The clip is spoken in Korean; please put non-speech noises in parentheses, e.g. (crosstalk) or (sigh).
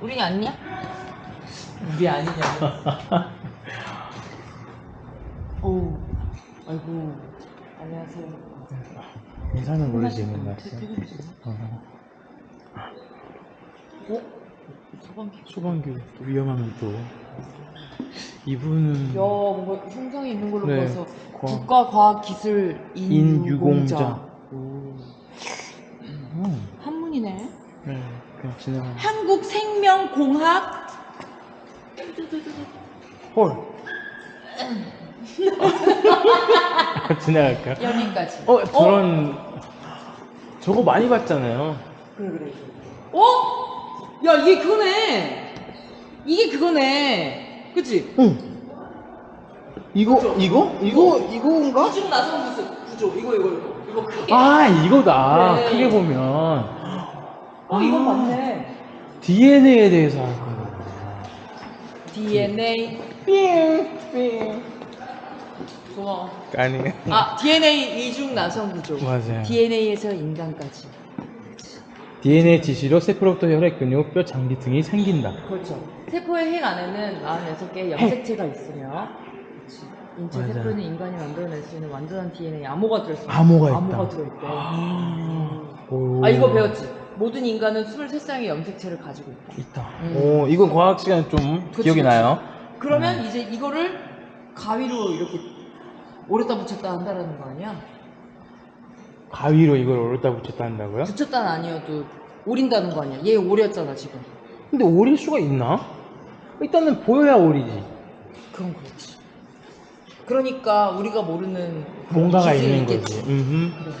우리 아니야? 우리 아니냐? (laughs) 오, 아이고, 안녕하세요. 인사는 모르지 맨날. 퇴근 중. 어. 어? 소방기. 소방교 또 위험하면 또 이분은 야, 뭔가 흉상이 있는 걸로 네, 봐서 과학- 국가과학기술 인유공자. 인유공자. 오, 음, 한문이네. 네 그냥 지나가는. 한국생명공학 헐. 지나갈까? 여기까지. 어 저런 저거 많이 봤잖아요. 그래 그래. 어? 야 이게 그거네. 이게 그거네. 그치? 응. 이거 이거 이거 이거인가? 이중 나선 구조, 구조 이거 이거 이거 이거 크게. 아 이거다. 네. 크게 보면 어 이건 아. 맞네. DNA에 대해서 할 거예요. DNA. 삥 삥. 고마워. 아니. 아 DNA 이중 나선 구조. 맞아요. DNA에서 인간까지. DNA 지시로 세포로부터 혈액, 근육, 뼈, 장기 등이 생긴다. 그렇죠. 세포의 핵 안에는 46개의 염색체가 있으며. 인체 맞아요. 세포는 인간이 만들어낼 수 있는 완전한 DNA 암호가 들어있어. 암호가 있다. 암호가 들어있대. 오. 아 이거 배웠지? 모든 인간은 23쌍의 염색체를 가지고 있다. 있다. 음. 오, 이건 과학 시간 좀 그치, 기억이 그치. 나요. 그러면 음. 이제 이거를 가위로 이렇게 오렸다 붙였다 한다라는 거 아니야? 가위로 이걸 오렸다 붙였다 한다고요? 붙였다는 아니어도 오린다는 거 아니야? 얘 오렸잖아 지금. 근데 오릴 수가 있나? 일단은 보여야 오리지. 그건 그렇지. 그러니까 우리가 모르는 뭔가가 있는 있겠지. 거지. 음흠. 그래.